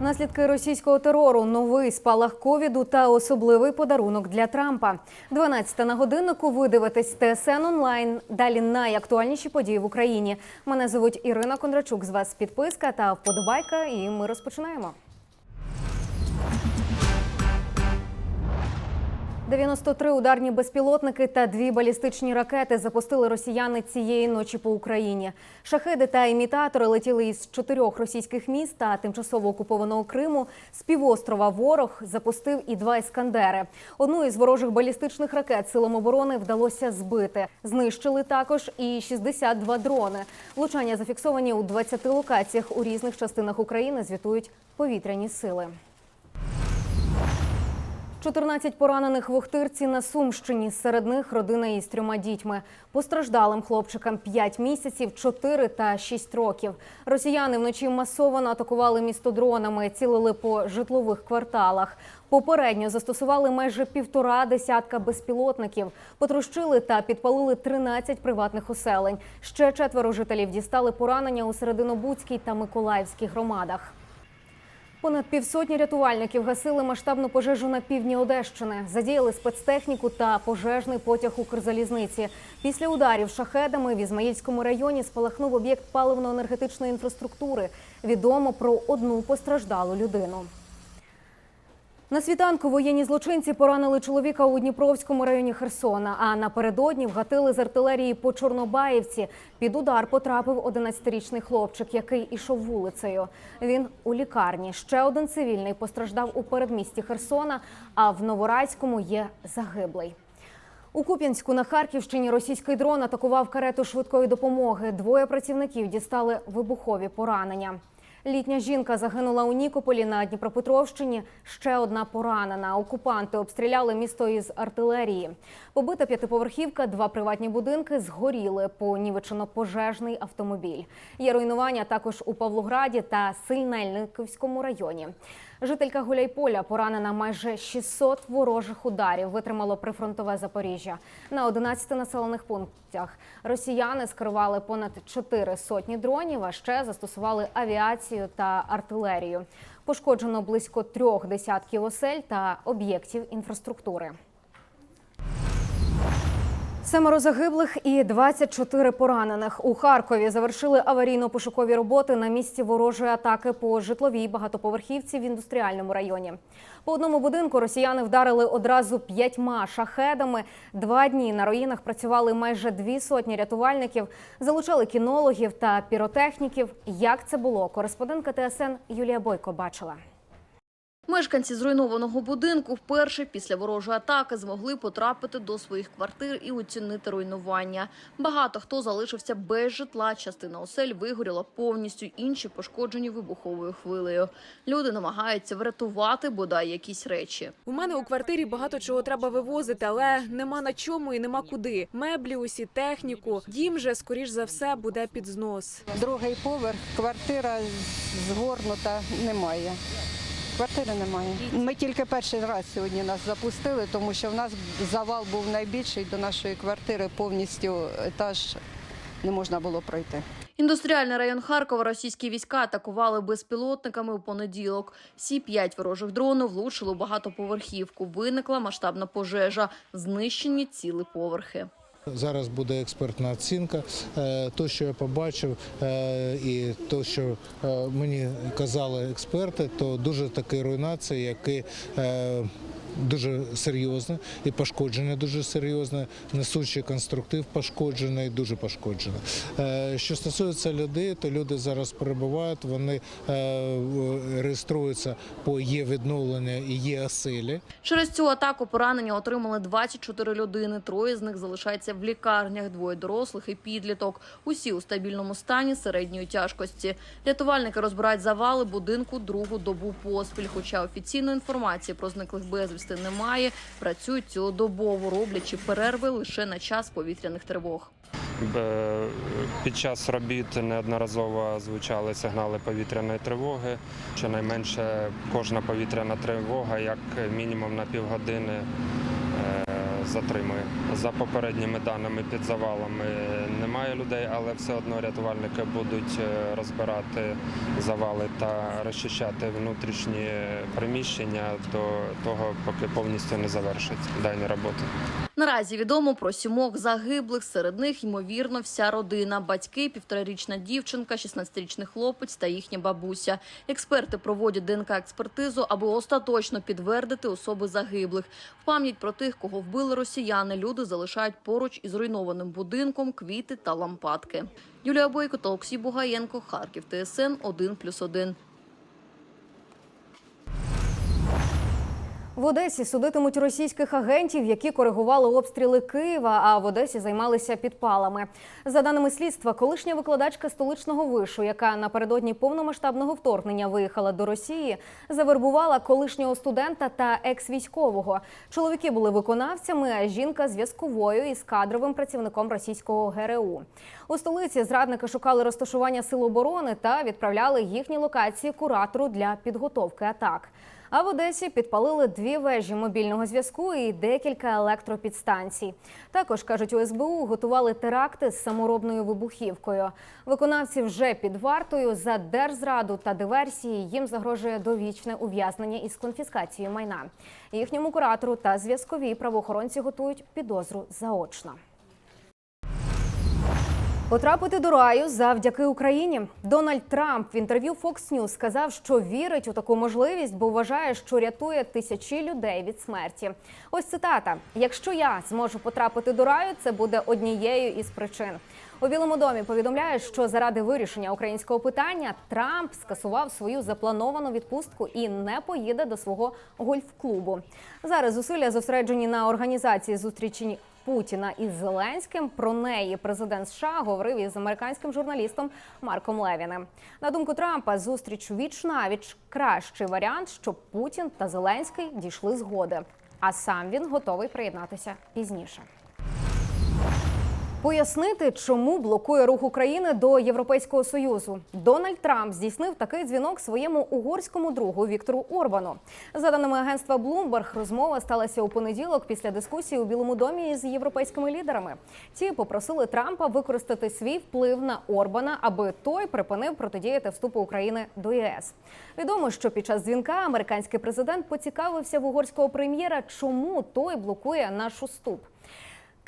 Наслідки російського терору, новий спалах ковіду та особливий подарунок для Трампа. 12 на годиннику. Ви дивитесь ТСН онлайн. Далі найактуальніші події в Україні. Мене звуть Ірина Кондрачук. З вас підписка та вподобайка. І ми розпочинаємо. 93 ударні безпілотники та дві балістичні ракети запустили росіяни цієї ночі по Україні. Шахеди та імітатори летіли із чотирьох російських міст та тимчасово окупованого Криму. З півострова ворог запустив і два іскандери. Одну із ворожих балістичних ракет силам оборони вдалося збити. Знищили також і 62 дрони. Влучання зафіксовані у 20 локаціях у різних частинах України. Звітують повітряні сили. 14 поранених в Охтирці на Сумщині. Серед них родина із трьома дітьми. Постраждалим хлопчикам 5 місяців, 4 та 6 років. Росіяни вночі масово атакували місто дронами, цілили по житлових кварталах. Попередньо застосували майже півтора десятка безпілотників, потрощили та підпалили 13 приватних оселень. Ще четверо жителів дістали поранення у Серединобудській та Миколаївській громадах. Понад півсотні рятувальників гасили масштабну пожежу на півдні Одещини. Задіяли спецтехніку та пожежний потяг Укрзалізниці. Після ударів шахедами в Ізмаїльському районі спалахнув об'єкт паливно-енергетичної інфраструктури. Відомо про одну постраждалу людину. На світанку воєнні злочинці поранили чоловіка у Дніпровському районі Херсона. А напередодні вгатили з артилерії по Чорнобаївці. Під удар потрапив 11-річний хлопчик, який ішов вулицею. Він у лікарні. Ще один цивільний постраждав у передмісті Херсона. А в Новорайському є загиблий. У Куп'янську на Харківщині російський дрон атакував карету швидкої допомоги. Двоє працівників дістали вибухові поранення. Літня жінка загинула у Нікополі на Дніпропетровщині. Ще одна поранена. Окупанти обстріляли місто із артилерії. Побита п'ятиповерхівка, два приватні будинки згоріли. Понівечено пожежний автомобіль. Є руйнування також у Павлограді та Сильнельниковському районі. Жителька Гуляйполя поранена майже 600 ворожих ударів. Витримало прифронтове Запоріжжя. На 11 населених пунктах росіяни скерували понад 4 сотні дронів, а ще застосували авіацію та артилерію. Пошкоджено близько трьох десятків осель та об'єктів інфраструктури. Семеро загиблих і 24 поранених у Харкові завершили аварійно-пошукові роботи на місці ворожої атаки по житловій багатоповерхівці в індустріальному районі. По одному будинку росіяни вдарили одразу п'ятьма шахедами. Два дні на руїнах працювали майже дві сотні рятувальників, залучали кінологів та піротехніків. Як це було? Кореспондентка ТСН Юлія Бойко бачила. Мешканці зруйнованого будинку вперше після ворожої атаки змогли потрапити до своїх квартир і оцінити руйнування. Багато хто залишився без житла, частина осель вигоріла повністю, інші пошкоджені вибуховою хвилею. Люди намагаються врятувати бодай якісь речі. У мене у квартирі багато чого треба вивозити, але нема на чому і нема куди. Меблі, усі техніку. Дім же, скоріш за все, буде під знос. Другий поверх, квартира згорнута немає. Квартири немає. Ми тільки перший раз сьогодні нас запустили, тому що в нас завал був найбільший до нашої квартири, повністю етаж не можна було пройти. Індустріальний район Харкова російські війська атакували безпілотниками у понеділок. Всі п'ять ворожих дронів влучили у багатоповерхівку. Виникла масштабна пожежа, знищені ціли поверхи. Зараз буде експертна оцінка. Е, То, що я побачив, е, і то, що е, мені казали експерти, то дуже такі руйнації, які дуже серйозні і пошкодження дуже серйозне, несучий конструктив пошкоджений, дуже пошкоджений. Е, Що стосується людей, то люди зараз перебувають, вони е, реєструються по є відновлення і є оселі. Через цю атаку поранення отримали 24 людини. Троє з них залишаються в лікарнях, двоє дорослих і підліток. Усі у стабільному стані середньої тяжкості. Рятувальники розбирають завали будинку другу добу поспіль. Хоча офіційної інформації про зниклих безвісти немає, працюють цілодобово, роблячи перерви лише на час повітряних тривог. Під час робіт неодноразово звучали сигнали повітряної тривоги. Щонайменше кожна повітряна тривога, як мінімум на півгодини, затримує. За попередніми даними під завалами немає людей, але все одно рятувальники будуть е, розбирати завали та розчищати внутрішні приміщення до того, поки повністю не завершать дані роботи. Наразі відомо про сімох загиблих. Серед них ймовірно вся родина: батьки, півторарічна дівчинка, 16-річний хлопець та їхня бабуся. Експерти проводять ДНК експертизу, аби остаточно підтвердити особи загиблих. В пам'ять про тих, кого вбили росіяни, люди залишають поруч із руйнованим будинком квіти та лампадки. Юлія Бойко та Олексій Бугаєнко, Харків, ТСН 1+,1. В Одесі судитимуть російських агентів, які коригували обстріли Києва, а в Одесі займалися підпалами. За даними слідства, колишня викладачка столичного вишу, яка напередодні повномасштабного вторгнення виїхала до Росії, завербувала колишнього студента та екс-військового. Чоловіки були виконавцями, а жінка зв'язковою із кадровим працівником російського ГРУ. У столиці зрадники шукали розташування сил оборони та відправляли їхні локації куратору для підготовки атак. А в Одесі підпалили дві вежі мобільного зв'язку і декілька електропідстанцій. Також кажуть, у СБУ готували теракти з саморобною вибухівкою. Виконавці вже під вартою за держзраду та диверсії. Їм загрожує довічне ув'язнення із конфіскацією майна. Їхньому куратору та зв'язкові правоохоронці готують підозру заочно. Потрапити до раю завдяки Україні. Дональд Трамп в інтерв'ю Fox News сказав, що вірить у таку можливість, бо вважає, що рятує тисячі людей від смерті. Ось цитата: якщо я зможу потрапити до раю, це буде однією із причин. У Білому домі повідомляють, що заради вирішення українського питання Трамп скасував свою заплановану відпустку і не поїде до свого гольф-клубу. Зараз зусилля зосереджені на організації зустрічі Путіна із Зеленським. Про неї президент США говорив із американським журналістом Марком Левіним. На думку Трампа, зустріч віч навіч кращий варіант, щоб Путін та Зеленський дійшли згоди. А сам він готовий приєднатися пізніше. Пояснити, чому блокує рух України до Європейського союзу. Дональд Трамп здійснив такий дзвінок своєму угорському другу Віктору Орбану. За даними агентства Bloomberg, розмова сталася у понеділок після дискусії у Білому домі з європейськими лідерами. Ті попросили Трампа використати свій вплив на Орбана, аби той припинив протидіяти вступу України до ЄС. Відомо, що під час дзвінка американський президент поцікавився в угорського прем'єра, чому той блокує наш уступ.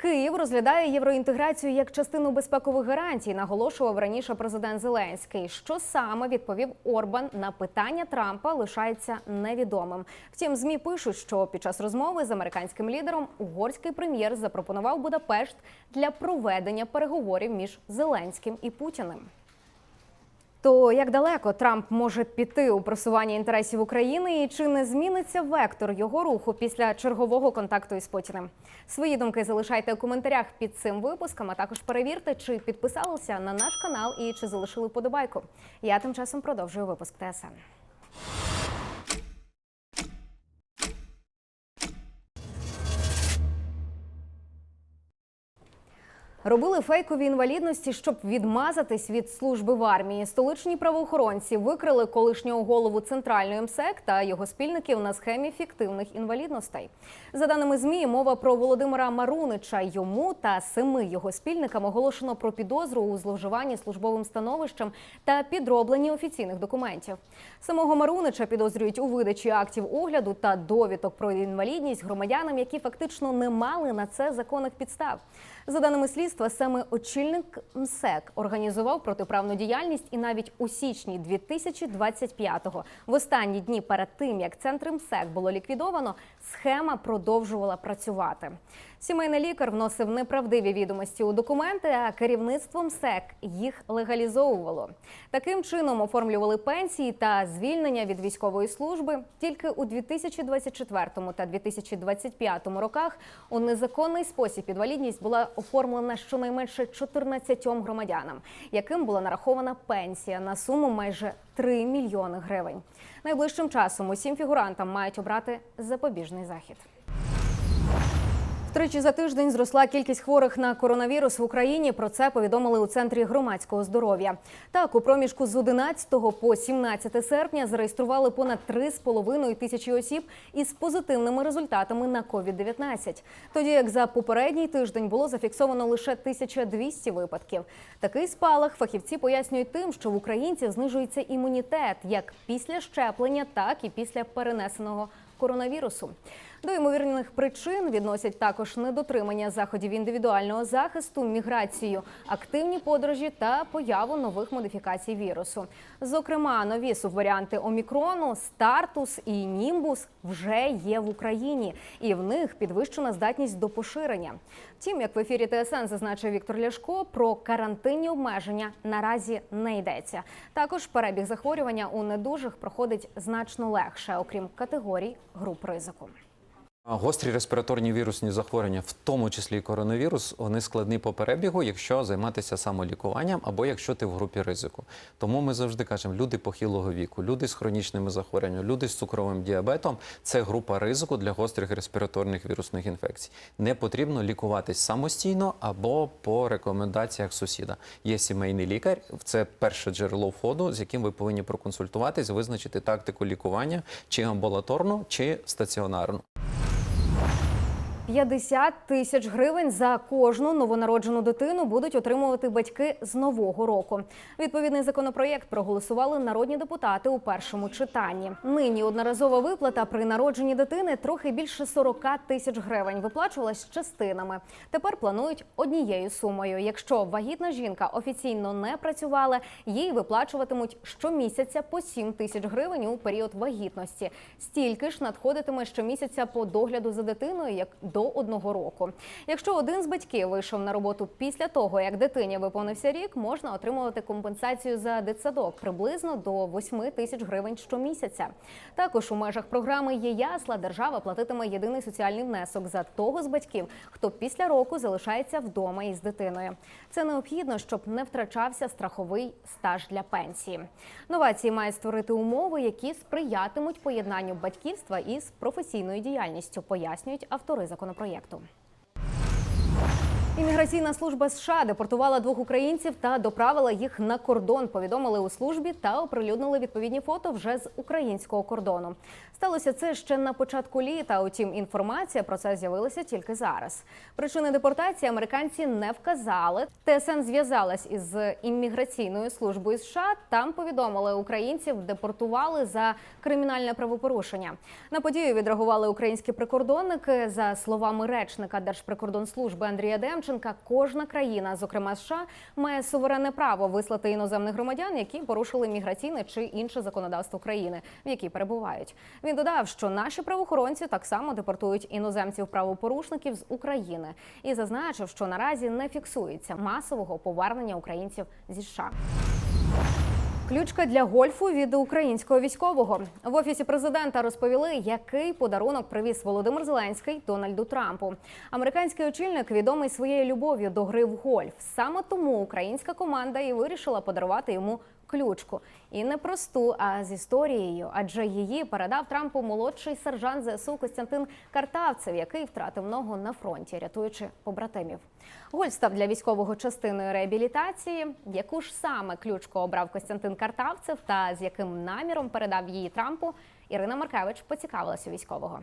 Київ розглядає євроінтеграцію як частину безпекових гарантій, наголошував раніше президент Зеленський. Що саме відповів Орбан на питання Трампа, лишається невідомим. Втім, змі пишуть, що під час розмови з американським лідером угорський прем'єр запропонував Будапешт для проведення переговорів між Зеленським і Путіним. То як далеко Трамп може піти у просуванні інтересів України і чи не зміниться вектор його руху після чергового контакту із Путіним? Свої думки залишайте у коментарях під цим випуском, а також перевірте, чи підписалися на наш канал і чи залишили подобайку. Я тим часом продовжую випуск ТСН. Робили фейкові інвалідності, щоб відмазатись від служби в армії. Столичні правоохоронці викрили колишнього голову центральної МСЕК та його спільників на схемі фіктивних інвалідностей. За даними змі, мова про Володимира Марунича. Йому та семи його спільникам оголошено про підозру у зловживанні службовим становищем та підробленні офіційних документів. Самого Марунича підозрюють у видачі актів огляду та довідок про інвалідність громадянам, які фактично не мали на це законних підстав. За даними слідства, саме очільник МСЕК організував протиправну діяльність і навіть у січні 2025-го, в останні дні перед тим, як центр МСЕК було ліквідовано, схема продовжувала працювати. Сімейний лікар вносив неправдиві відомості у документи, а керівництво МСЕК їх легалізовувало. Таким чином оформлювали пенсії та звільнення від військової служби. Тільки у 2024 та 2025 роках у незаконний спосіб інвалідність була оформлена щонайменше 14 громадянам, яким була нарахована пенсія на суму майже 3 мільйони гривень. Найближчим часом усім фігурантам мають обрати запобіжний захід. Втричі за тиждень зросла кількість хворих на коронавірус в Україні. Про це повідомили у центрі громадського здоров'я. Так, у проміжку з 11 по 17 серпня зареєстрували понад 3,5 тисячі осіб із позитивними результатами на COVID-19. Тоді як за попередній тиждень було зафіксовано лише 1200 випадків. Такий спалах фахівці пояснюють тим, що в українців знижується імунітет як після щеплення, так і після перенесеного коронавірусу. До ймовірних причин відносять також недотримання заходів індивідуального захисту, міграцію, активні подорожі та появу нових модифікацій вірусу. Зокрема, нові субваріанти омікрону, стартус і німбус вже є в Україні, і в них підвищена здатність до поширення. Втім, як в ефірі ТСН зазначив Віктор Ляшко, про карантинні обмеження наразі не йдеться. Також перебіг захворювання у недужих проходить значно легше, окрім категорій груп ризику. Гострі респіраторні вірусні захворювання, в тому числі і коронавірус, вони складні по перебігу, якщо займатися самолікуванням або якщо ти в групі ризику. Тому ми завжди кажемо, люди похилого віку, люди з хронічними захворюваннями, люди з цукровим діабетом це група ризику для гострих респіраторних вірусних інфекцій. Не потрібно лікуватись самостійно або по рекомендаціях сусіда. Є сімейний лікар, це перше джерело входу, з яким ви повинні проконсультуватись, визначити тактику лікування, чи амбулаторну, чи стаціонарну. 50 тисяч гривень за кожну новонароджену дитину будуть отримувати батьки з нового року. Відповідний законопроєкт проголосували народні депутати у першому читанні. Нині одноразова виплата при народженні дитини трохи більше 40 тисяч гривень. Виплачувалась частинами. Тепер планують однією сумою. Якщо вагітна жінка офіційно не працювала, їй виплачуватимуть щомісяця по 7 тисяч гривень у період вагітності. Стільки ж надходитиме щомісяця по догляду за дитиною, як до одного року. Якщо один з батьків вийшов на роботу після того, як дитині виповнився рік, можна отримувати компенсацію за дитсадок приблизно до 8 тисяч гривень щомісяця. Також у межах програми є ясла. Держава платитиме єдиний соціальний внесок за того з батьків, хто після року залишається вдома із дитиною. Це необхідно, щоб не втрачався страховий стаж для пенсії. Новації мають створити умови, які сприятимуть поєднанню батьківства із професійною діяльністю, пояснюють автори законопроекту. Імміграційна служба США депортувала двох українців та доправила їх на кордон. Повідомили у службі та оприлюднили відповідні фото вже з українського кордону. Сталося це ще на початку літа. Утім, інформація про це з'явилася тільки зараз. Причини депортації американці не вказали. ТСН зв'язалась із імміграційною службою США. Там повідомили, українців депортували за кримінальне правопорушення. На подію відреагували українські прикордонники. За словами речника Держприкордонслужби Андрія Демченка, кожна країна, зокрема США, має суверенне право вислати іноземних громадян, які порушили міграційне чи інше законодавство країни, в якій перебувають. Він додав, що наші правоохоронці так само депортують іноземців правопорушників з України і зазначив, що наразі не фіксується масового повернення українців зі США. Ключка для гольфу від українського військового в офісі президента розповіли, який подарунок привіз Володимир Зеленський Дональду Трампу. Американський очільник відомий своєю любов'ю до гри в гольф. Саме тому українська команда і вирішила подарувати йому ключку. І не просту, а з історією, адже її передав Трампу молодший сержант ЗСУ Костянтин Картавцев, який втратив ногу на фронті, рятуючи побратимів. Гольф став для військового частиною реабілітації. Яку ж саме ключку обрав Костянтин Картавцев та з яким наміром передав її Трампу, Ірина Маркевич поцікавилася у військового.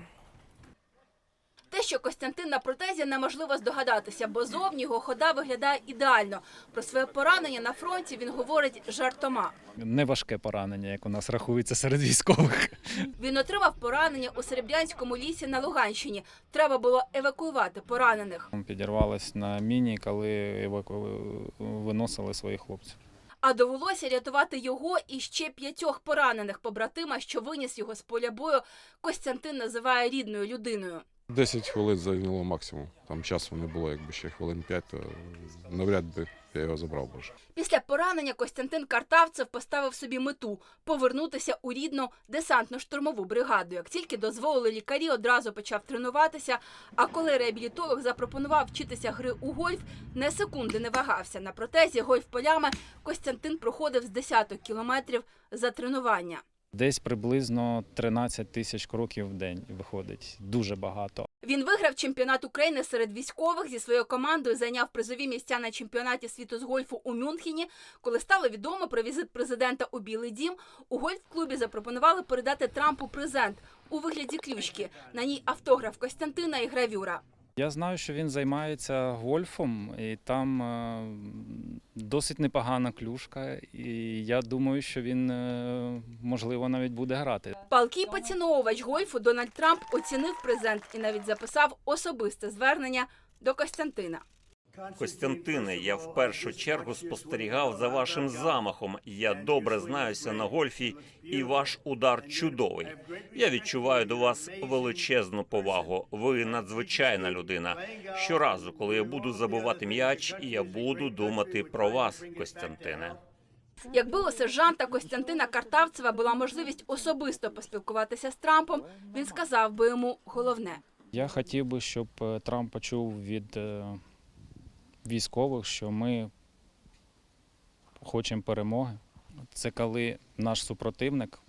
Те, що Костянтин на протезі, неможливо здогадатися, бо зовні його хода виглядає ідеально. Про своє поранення на фронті він говорить жартома. Неважке поранення, як у нас рахується серед військових. Він отримав поранення у Серебрянському лісі на Луганщині. Треба було евакуювати поранених. Підірвалась на міні, коли еваку- виносили своїх хлопців. А довелося рятувати його і ще п'ятьох поранених побратима, що виніс його з поля бою. Костянтин називає рідною людиною. 10 хвилин зайняло максимум. Там часу не було, якби ще хвилин 5, то навряд би я його забрав боже. Після поранення Костянтин Картавцев поставив собі мету повернутися у рідну десантно-штурмову бригаду. Як тільки дозволили лікарі, одразу почав тренуватися. А коли реабілітолог запропонував вчитися гри у гольф, не секунди не вагався. На протезі гольф полями Костянтин проходив з десяток кілометрів за тренування. Десь приблизно 13 тисяч кроків в день виходить. Дуже багато. Він виграв чемпіонат України серед військових зі своєю командою, зайняв призові місця на чемпіонаті світу з гольфу у Мюнхені. Коли стало відомо про візит президента у Білий Дім, у гольф-клубі запропонували передати Трампу презент у вигляді ключки. На ній автограф Костянтина і гравюра. Я знаю, що він займається гольфом, і там е, досить непогана клюшка. І я думаю, що він е, можливо навіть буде грати. Палкий поціновувач гольфу Дональд Трамп оцінив презент і навіть записав особисте звернення до Костянтина. Костянтине, я в першу чергу спостерігав за вашим замахом. Я добре знаюся на гольфі, і ваш удар чудовий. Я відчуваю до вас величезну повагу. Ви надзвичайна людина. Щоразу, коли я буду забувати м'яч, я буду думати про вас, Костянтине. Якби у сержанта Костянтина Картавцева була можливість особисто поспілкуватися з Трампом, він сказав би йому головне. Я хотів би, щоб е, Трамп почув від е, військових, що ми хочемо перемоги. Це коли наш супротивник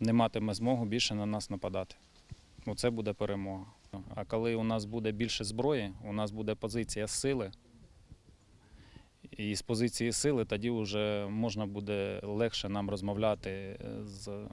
не матиме змогу більше на нас нападати. Оце буде перемога. А коли у нас буде більше зброї, у нас буде позиція сили. І з позиції сили тоді вже можна буде легше нам розмовляти е, з,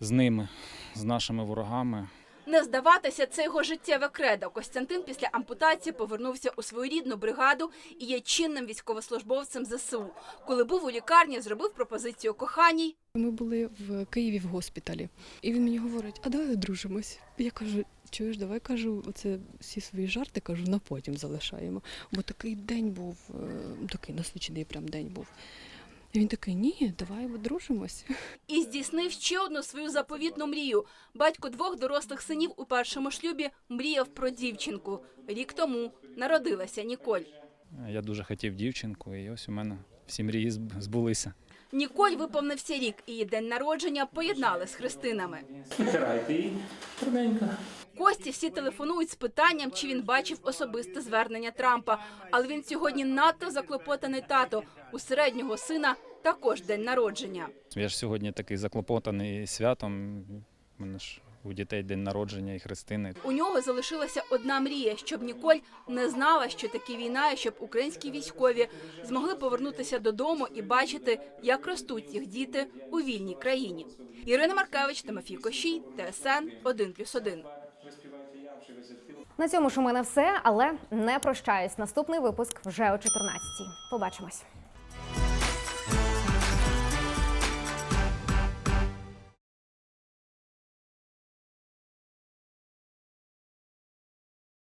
з ними, з нашими ворогами. Не здаватися це його життєве кредо. Костянтин після ампутації повернувся у свою рідну бригаду і є чинним військовослужбовцем ЗСУ. Коли був у лікарні, зробив пропозицію коханій. Ми були в Києві в госпіталі, і він мені говорить: а давай одружимось. Я кажу, чуєш, давай кажу, оце всі свої жарти кажу, на потім залишаємо. Бо такий день був, е, такий насичений прям день був. І він такий, ні, давай одружимось. І здійснив ще одну свою заповітну мрію. Батько двох дорослих синів у першому шлюбі мріяв про дівчинку. Рік тому народилася Ніколь. Я дуже хотів дівчинку, і ось у мене всі мрії збулися. Ніколь виповнився рік, і її день народження поєднали з Христинами. Кості всі телефонують з питанням, чи він бачив особисте звернення Трампа. Але він сьогодні надто заклопотаний тато. У середнього сина також день народження. Я ж сьогодні такий заклопотаний святом. У мене ж у дітей день народження і Христини. У нього залишилася одна мрія, щоб Ніколь не знала, що таке війна, і щоб українські військові змогли повернутися додому і бачити, як ростуть їх діти у вільній країні. Ірина Маркевич, Тимофій Кощій, ТСН 1+,1. На цьому ж у мене все, але не прощаюсь. Наступний випуск вже о 14-й. Побачимось.